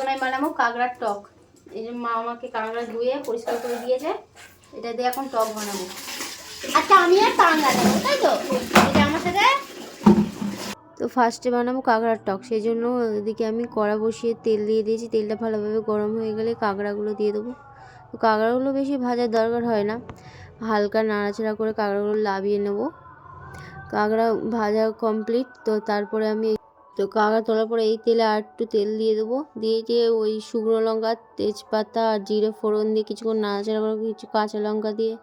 এখন আমি বানাবো কাঁকড়ার টক। এই যে মা আমাকে কাঁকড়া ধুয়ে পরিষ্কার করে দিয়েছে, এটা দিয়ে এখন টক বানাবো। আচ্ছা আমি আর কাঁকড়া নেব তাই তো? এটা আমার সাথে। তো ফার্স্টে বানাবো কাঁকড়ার টক, সেই জন্য ওদিকে আমি কড়া বসিয়ে তেল দিয়ে দিয়েছি। তেলটা ভালোভাবে গরম হয়ে গেলে কাঁকড়াগুলো দিয়ে দেবো। তো কাঁকড়াগুলো বেশি ভাজার দরকার হয় না। হালকা নাড়াচাড়া করে কাঁকড়াগুলো লাভিয়ে নেব। কাঁকড়া ভাজা কমপ্লিট তো তারপরে আমি তো কাঁকড়া তোলার পরে এই তেলে আর একটু তেল দিয়ে দেবো। দিয়ে দিয়ে ওই শুকনো লঙ্কা, তেজপাতা আর জিরে ফোড়ন দিয়ে কিছুক্ষণ নাড়াচাড়া করে কিছু কাঁচা লঙ্কা দিয়ে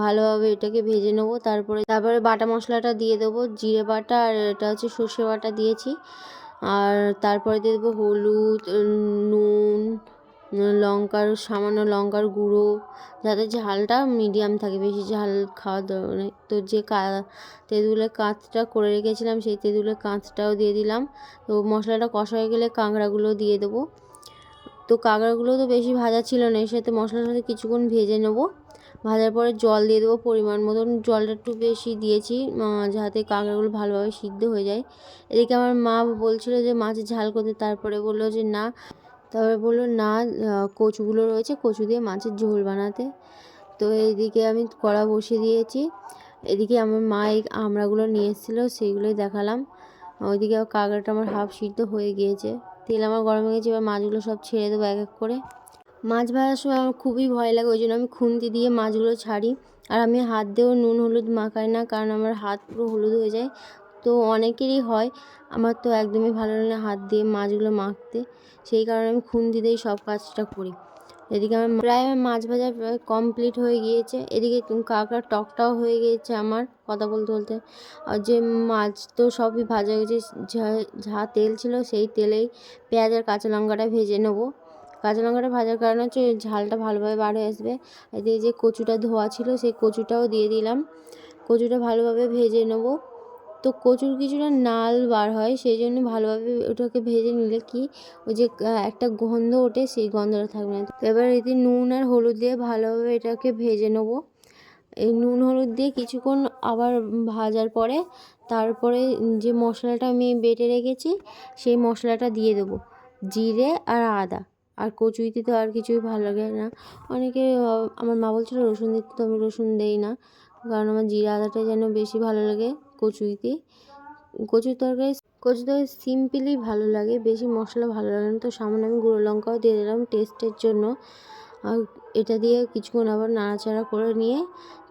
ভালোভাবে এটাকে ভেজে নেব। তারপরে তারপরে বাটা মশলাটা দিয়ে দেবো। জিরে বাটা আর এটা হচ্ছে সর্ষে বাটা দিয়েছি। আর তারপরে দিয়ে দেবো হলুদ নুন লঙ্কার, সামান্য লঙ্কার গুঁড়ো, যাতে ঝালটা মিডিয়াম থাকে, বেশি ঝাল নেই। তো যে কা, তেঁতুলের কাঁচটা করে রেখেছিলাম, সেই তেঁতুলের কাঁচটাও দিয়ে দিলাম। তো মশলাটা কষা হয়ে গেলে কাঁকড়াগুলো দিয়ে দেবো। তো কাঁকড়াগুলো তো বেশি ভাজা ছিল না, এর সাথে মশলার সাথে কিছুক্ষণ ভেজে নেব। ভাজার পরে জল দিয়ে দেবো পরিমাণ মতন। জলটা একটু বেশি দিয়েছি যাতে কাঁকড়াগুলো ভালোভাবে সিদ্ধ হয়ে যায়। এদিকে আমার মা বলছিল যে মাছের ঝাল করতে। তারপরে বলল যে, না। তারপরে বলল না কচুগুলো রয়েছে, কচু দিয়ে মাছের ঝোল বানাতে। তো এইদিকে আমি কড়া বসিয়ে দিয়েছি। এদিকে আমার মা এই আমড়াগুলো নিয়ে এসেছিল, সেইগুলোই দেখালাম। ওইদিকে কাঁকড়াটা আমার হাফ সিদ্ধ হয়ে গিয়েছে। তেল আমার গরম হয়ে গেছে, এবার মাছগুলো সব ছেড়ে দেবো এক এক করে। মাছ ভাজার সময় আমার খুবই ভয় লাগে, ওই জন্য আমি খুন্তি দিয়ে মাছগুলো ছাড়ি। আর আমি হাত দিয়েও নুন হলুদ মাখাই না, কারণ আমার হাত পুরো হলুদ হয়ে যায়। তো অনেকেরই হয়। আমার তো একদমই ভালো লাগে না হাত দিয়ে মাছগুলো মাখতে। সেই কারণে আমি খুন্তি দিয়েই সব কাজটা করি। এদিকে আমার প্রায় আমার মাছ ভাজা কমপ্লিট হয়ে গিয়েছে। এদিকে কাঁকড়ার টকটাও হয়ে গিয়েছে আমার কথা বলতে বলতে। আর যে মাছ তো সবই ভাজা হয়েছে যা যা তেল ছিল সেই তেলেই পেঁয়াজ আর কাঁচা লঙ্কাটা ভেজে নেব। কাঁচা লঙ্কাটা ভাজার কারণে হচ্ছে ঝালটা ভালোভাবে বার হয়ে আসবে। এদিকে যে কচুটা ধোয়া ছিল সেই কচুটাও দিয়ে দিলাম। কচুটা ভালোভাবে ভেজে নেব। তো কচুর কিছুটা নাল বার হয় সেই জন্য ভালোভাবে ওটাকে ভেজে নিলে কি ওই যে একটা গন্ধ ওঠে সেই গন্ধটা থাকবে না। তো এবার এতে নুন আর হলুদ দিয়ে ভালোভাবে এটাকে ভেজে নেব। এই নুন হলুদ দিয়ে কিছুক্ষণ আবার ভাজার পরে তারপরে যে মশলাটা আমি বেটে রেখেছি, সেই মশলাটা দিয়ে দেবো। জিরে আর আদা। আর কচুইতে তো আর কিছুই ভালো লাগে না। অনেকে আমার মা বলছিল, রসুন দিতে তো আমি রসুন দেই না। কারণ আমার জিরা, আদাটা যেন বেশি ভালো লাগে। কচুইতে কচুর তরকারি কচু তরকারি সিম্পলি ভালো লাগে, বেশি মশলা ভালো লাগে না। তো সামান্য আমি গুঁড়ো লঙ্কাও দিয়ে দিলাম টেস্টের জন্য। আর এটা দিয়ে কিছুক্ষণ আবার নাড়াচাড়া করে নিয়ে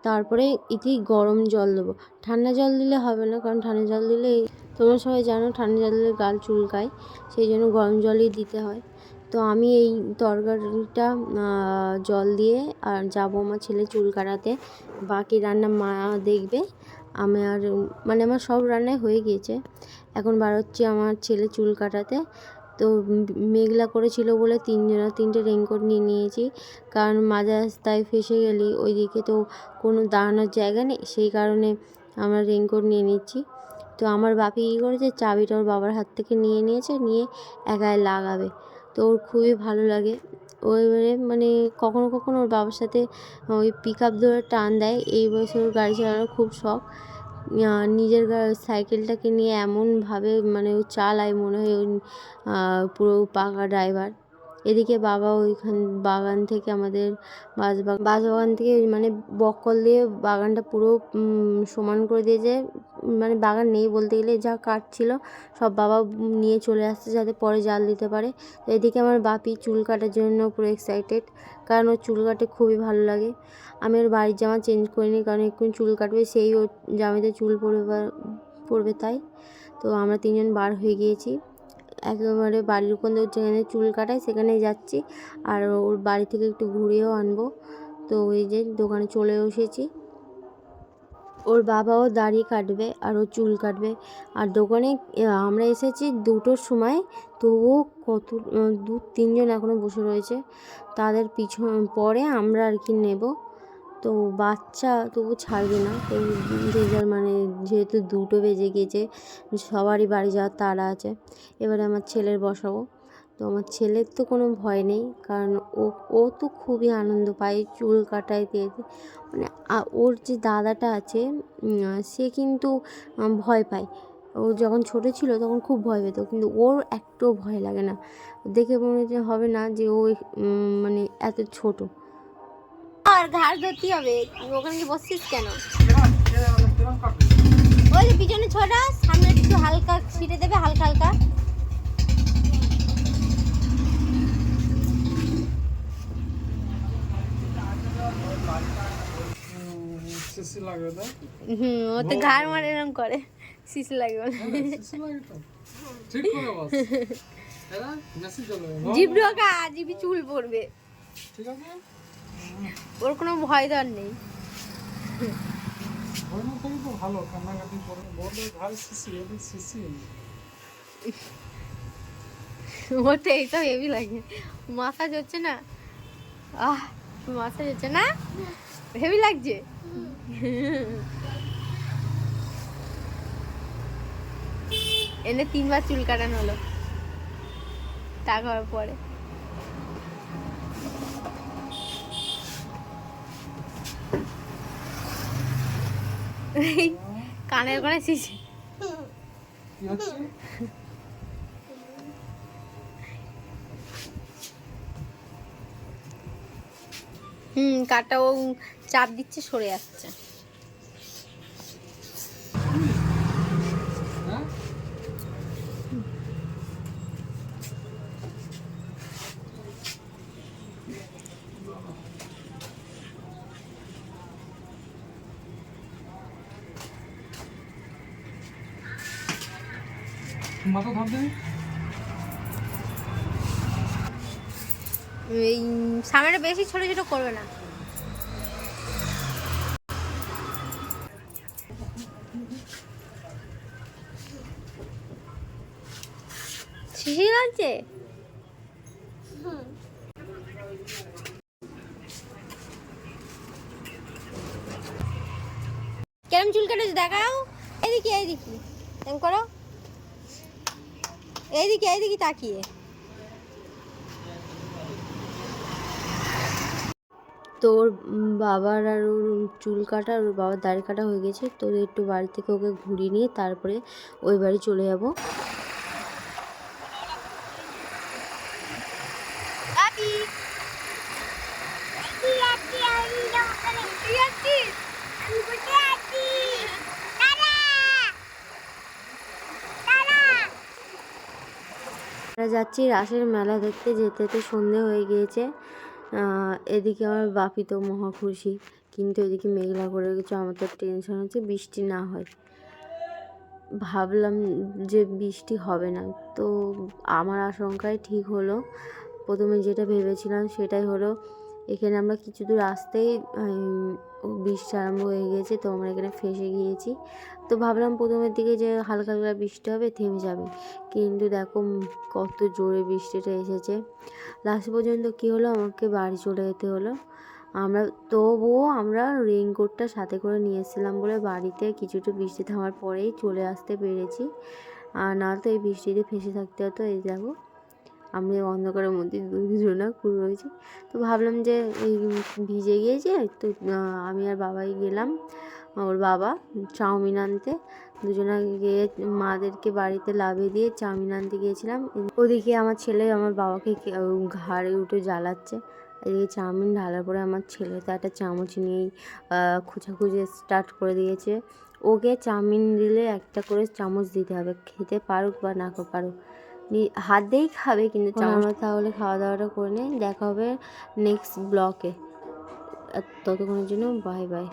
তারপরে ইতি গরম জল দেবো। ঠান্ডা জল দিলে হবে না, কারণ ঠান্ডা জল দিলে তোমরা সবাই জানো ঠান্ডা জল দিলে গাল চুলকায়, সেই জন্য গরম জলই দিতে হয়। তো আমি এই তরকারিটা জল দিয়ে, আর যাব আমার ছেলে চুল কাটাতে, বাকি রান্না মা দেখবে। আমি আর মানে আমার সব রান্নাই হয়ে গিয়েছে। এখন বার হচ্ছে আমার ছেলে চুল কাটাতে। তো মেঘলা করেছিল বলে তিনজনা, তিনটে রেনকোট নিয়ে নিয়েছি। কারণ মাঝা রাস্তায় ফেসে গেলি, ওইদিকে তো কোনো দাঁড়ানোর জায়গা নেই। সেই কারণে আমরা রেনকোট নিয়ে নিচ্ছি। তো আমার বাপি কী করেছে? চাবিটা ওর বাবার হাত থেকে নিয়ে নিয়েছে, নিয়ে একাই লাগাবে। তো ওর খুবই ভালো লাগে। ও এবারে মানে কখনো কখনো ওর বাবার সাথে ওই পিক আপ ধরে টান দেয়। এই বয়সে ওর গাড়ি চালানোর খুব শখ। নিজের সাইকেলটাকে নিয়ে এমনভাবে মানে ও চালায় মনে হয় ওই পুরো পাকা ড্রাইভার এদিকে বাবা ওইখান, বাগান থেকে আমাদের বাস বাগান থেকে মানে বকল দিয়ে বাগানটা পুরো সমান করে দিয়েছে। মানে বাগান নেই বলতে গেলে, যা কাঠ ছিল সব বাবা নিয়ে চলে আসছে যাতে পরে জাল দিতে পারে। তো এদিকে আমার বাপি চুল কাটার জন্য পুরো এক্সাইটেড কারণ ওর চুল কাটে খুবই ভালো লাগে। আমি ওর বাড়ির জামা চেঞ্জ করিনি, কারণ এক্ষুনি চুল কাটবে, সেই ওর জামাতে চুল পড়বে পড়বে তাই। তো আমরা তিনজন বার হয়ে গিয়েছি। একেবারে বাড়ির ওখানে যেখানে চুল কাটায় সেখানেই যাচ্ছি। আর ওর বাড়ি থেকে একটু ঘুরেও আনব। তো ওই যে দোকানে চলে এসেছি। ওর বাবাও দাড়ি কাটবে আর ও চুল কাটবে। আর দোকানে আমরা এসেছি দুটোর সময় তবুও কত দু তিনজন এখনও বসে রয়েছে। তাদের পিছন, পরে আমরা আর কি নেব। তো বাচ্চা তবু ছাড়বে না, তো যে যার মানে যেহেতু দুটো বেজে গিয়েছে, সবারই বাড়ি যাওয়ার তাড়া আছে। এবারে আমার ছেলের বসাবো। তো আমার ছেলের তো কোনো ভয় নেই কারণ ও ও তো খুবই আনন্দ পায় চুল কাটায় দিয়ে মানে ওর যে দাদাটা আছে সে কিন্তু ভয় পায়। ও যখন ছোট ছিল তখন খুব ভয় পেত কিন্তু ওর একটু ভয় লাগে না। দেখে মনে হচ্ছে হবে না যে ও মানে এত ছোট। আর ঘাড় ধরতে হবে ওখানে কি বসছিস কেন? ওই যে পিছনে ছোটা সামনে একটু হালকা ছিটে দেবে হালকা হালকা। লাগবে হুম ও তো ঘাড় মারে এরকম করে। শিশু লাগবে বলে। শিশি লাগে তো। ঠিক করে বস। এরা বেশি চলবে জিভ ঢোকা জিভি চুল পড়বে। ঠিক আছে? ওর কোনো ভয় দর নেই। ভয় না থাকলে তো ভালো কান্নাকাটি করে। ঘাড়ে এইসব হেভি লাগে। মাসাজ হচ্ছে না। আহ মাসাজ হচ্ছে না? হেভি লাগছে? এনে তিনবার চুল কাটানো হলো। টাকা হওয়ার পরে। কানের কোণে শিশি কি হচ্ছে হুম কাটা ও চাপ দিচ্ছে সরে যাচ্ছে মাথা ধর দিবি। এই সামনেটা বেশি ছোট ছোট করবে না। শিশি লাগছে কেরম চুল কেটেছে? দেখাও। এদিকে এদিকে। এম করো। এইদিকে এইদিকে তাকিয়ে। তো ওর বাবার আর ওর চুল কাটা আর ওর বাবার দাড়ি কাটা হয়ে গেছে তো একটু বাড়ি থেকে ওকে ঘুরিয়ে নিয়ে তারপরে ওই বাড়ি চলে যাব। যাচ্ছি রাসের মেলা দেখতে যেতে যেতে সন্ধে হয়ে গিয়েছে। এদিকে আমার বাপি তো মহা খুশি, কিন্তু এদিকে মেঘলা করে গেছে, আমার তো টেনশন হচ্ছে, বৃষ্টি না হয়। ভাবলাম যে বৃষ্টি হবে না, তো আমার আশঙ্কায় ঠিক হলো। প্রথমে যেটা ভেবেছিলাম সেটাই হলো এখানে আমরা কিছু দূর আসতেই বৃষ্টি আরম্ভ হয়ে গিয়েছে তো আমরা এখানে ফেসে গিয়েছি। তো ভাবলাম প্রথমের দিকে যে হালকা হালকা বৃষ্টি হবে, থেমে যাবে। কিন্তু দেখো কত জোরে বৃষ্টিটা এসেছে। লাস্ট পর্যন্ত কী হলো? আমাকে বাড়ি চলে যেতে হলো। আমরা, তবুও আমরা রেইনকোটটা সাথে করে নিয়ে এসেছিলাম বলে বাড়িতে কিছুটা বৃষ্টি থামার পরেই চলে আসতে পেরেছি। আর না তো এই বৃষ্টিতে ফেসে থাকতে হতো, এই দেখো। আমি অন্ধকারের মধ্যে দুজনা পুরো রয়েছি। তো ভাবলাম যে এই ভিজে গিয়েছে, তো আমি আর বাবাই গেলাম, ওর বাবা চাউমিন আনতে। দুজনা গিয়ে মাদেরকে বাড়িতে লাভিয়ে দিয়ে চাউমিন আনতে গিয়েছিলাম। ওদিকে আমার ছেলে আমার বাবাকে ঘাড়ে উঠে জ্বালাচ্ছে। এদিকে চাউমিন ঢালার পরে আমার ছেলে তো একটা চামচ নিয়েই খোঁচাখুচি স্টার্ট করে দিয়েছে। ওকে চাউমিন দিলে একটা করে চামচ দিতে হবে, খেতে পারুক বা না পারুক। হাত দিয়েই খাবে কিন্তু আমরা তাহলে খাওয়া দাওয়াটা করে নেই দেখা হবে নেক্সট ব্লকে ততক্ষণের জন্য বাই বাই